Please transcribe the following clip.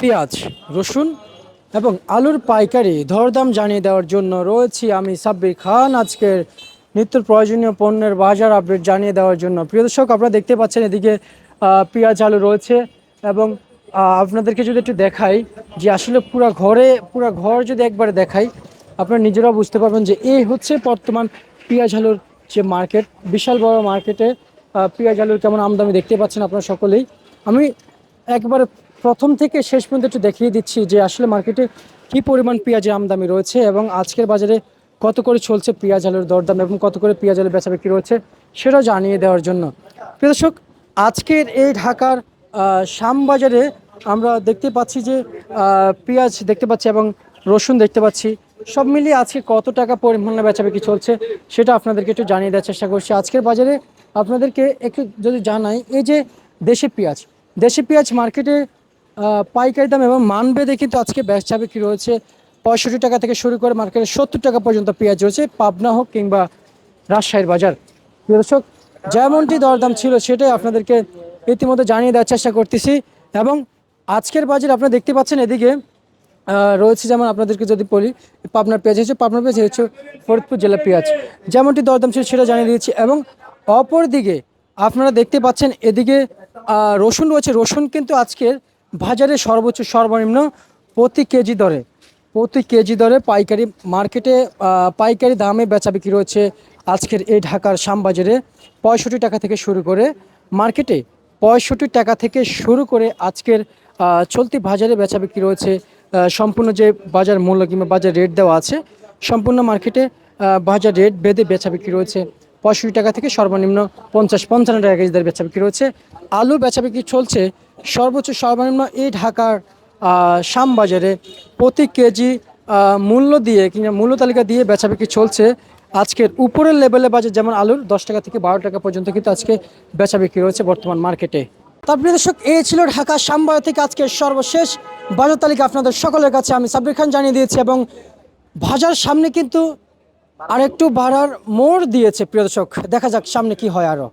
পেঁয়াজ, রসুন এবং আলুর পাইকারি দরদাম জানিয়ে দেওয়ার জন্য রয়েছি আমি সাব্বির খান। আজকের নিত্য প্রয়োজনীয় পণ্যের বাজার আপডেট জানিয়ে দেওয়ার জন্য। প্রিয় দর্শক, আপনারা দেখতে পাচ্ছেন এদিকে পেঁয়াজ, আলু রয়েছে এবং আপনাদেরকে যদি একটু দেখাই যে আসলে পুরো ঘরে, পুরো ঘর যদি একবারে দেখাই, আপনারা নিজেরাও বুঝতে পারবেন যে এই হচ্ছে বর্তমান পেঁয়াজ, আলুর যে মার্কেট, বিশাল বড় মার্কেটে পেঁয়াজ, আলুর কেমন আমদানি দেখতে পাচ্ছেন আপনারা সকলেই। আমি একবারে প্রথম থেকে শেষ পর্যন্ত একটু দেখিয়ে দিচ্ছি যে আসলে মার্কেটে কি পরিমাণ পেঁয়াজের আমদানি রয়েছে এবং আজকের বাজারে কত করে চলছে পেঁয়াজ আলুর দরদাম এবং কত করে পেঁয়াজ আলু বেচা বিক্রি রয়েছে সেটাও জানিয়ে দেওয়ার জন্য। প্রিয় দর্শক, আজকের এই ঢাকার শ্যামবাজারে আমরা দেখতে পাচ্ছি যে পেঁয়াজ দেখতে পাচ্ছি এবং রসুন দেখতে পাচ্ছি। সব মিলিয়ে আজকে কত টাকা পরিমাণে বেচা বিক্রি চলছে সেটা আপনাদেরকে একটু জানিয়ে দেওয়ার চেষ্টা করছি। আজকের বাজারে আপনাদেরকে একটু যদি জানাই, এই যে দেশি পেঁয়াজ দেশি পেঁয়াজ মার্কেটে পাইকারি দাম এবং মান মানবেদে কিন্তু আজকে বেচা বিক্রি রয়েছে পঁয়ষট্টি টাকা থেকে শুরু করে মার্কেটে সত্তর টাকা পর্যন্ত পেঁয়াজ রয়েছে, পাবনা হোক কিংবা রাজশাহীর বাজার। দর্শক, যেমনটি দরদাম ছিল সেটাই আপনাদেরকে ইতিমধ্যে জানিয়ে দেওয়ার চেষ্টা করতেছি এবং আজকের বাজার আপনারা দেখতে পাচ্ছেন এদিকে রয়েছে যেমন আপনাদেরকে যদি বলি, পাবনার পেঁয়াজ হচ্ছে পাবনার পেঁয়াজ হচ্ছে ফরিদপুর জেলা পেঁয়াজ। যেমনটি দরদাম ছিল সেটা জানিয়ে দিয়েছি এবং অপর দিকে আপনারা দেখতে পাচ্ছেন এদিকে রসুন রয়েছে, রসুন কিন্তু আজকের বাজারে সর্বোচ্চ সর্বনিম্ন প্রতি কেজি দরে, প্রতি কেজি দরে পাইকারি মার্কেটে পাইকারি দামে বেচা বিক্রি রয়েছে আজকের এই ঢাকার শ্যামবাজারে। পঁয়ষট্টি টাকা থেকে শুরু করে মার্কেটে পঁয়ষট্টি টাকা থেকে শুরু করে আজকের চলতি বাজারে বেচা বিক্রি রয়েছে। সম্পূর্ণ যে বাজার মূল্য কিংবা বাজার রেট দেওয়া আছে, সম্পূর্ণ মার্কেটে বাজার রেট বেঁধে বেচা বিক্রি রয়েছে। পঁয়ষট্টি টাকা থেকে সর্বনিম্ন পঞ্চাশ, পঞ্চান্ন টাকা কেজি দরে বেচা বিক্রি রয়েছে। আলু বেচা বিক্রি চলছে সর্বোচ্চ সর্বনিম্ন এই ঢাকার শ্যামবাজারে প্রতি কেজি মূল্য দিয়ে কিংবা মূল্য তালিকা দিয়ে বেচা বিক্রি চলছে। আজকের উপরের লেভেলে বাজার যেমন আলুর দশ টাকা থেকে বারো টাকা পর্যন্ত কিন্তু আজকে বেচা বিক্রি রয়েছে বর্তমান মার্কেটে। তারপরে দর্শক, এই ছিল ঢাকা শ্যামবাজার থেকে আজকের সর্বশেষ বাজার তালিকা আপনাদের সকলের কাছে। আমি সাব্বির খান জানিয়ে দিয়েছি এবং বাজার সামনে কিন্তু আরেকটু বাড়ার মোড় দিয়েছে প্রিয় দর্শক। দেখা যাক সামনে কি হয় আরও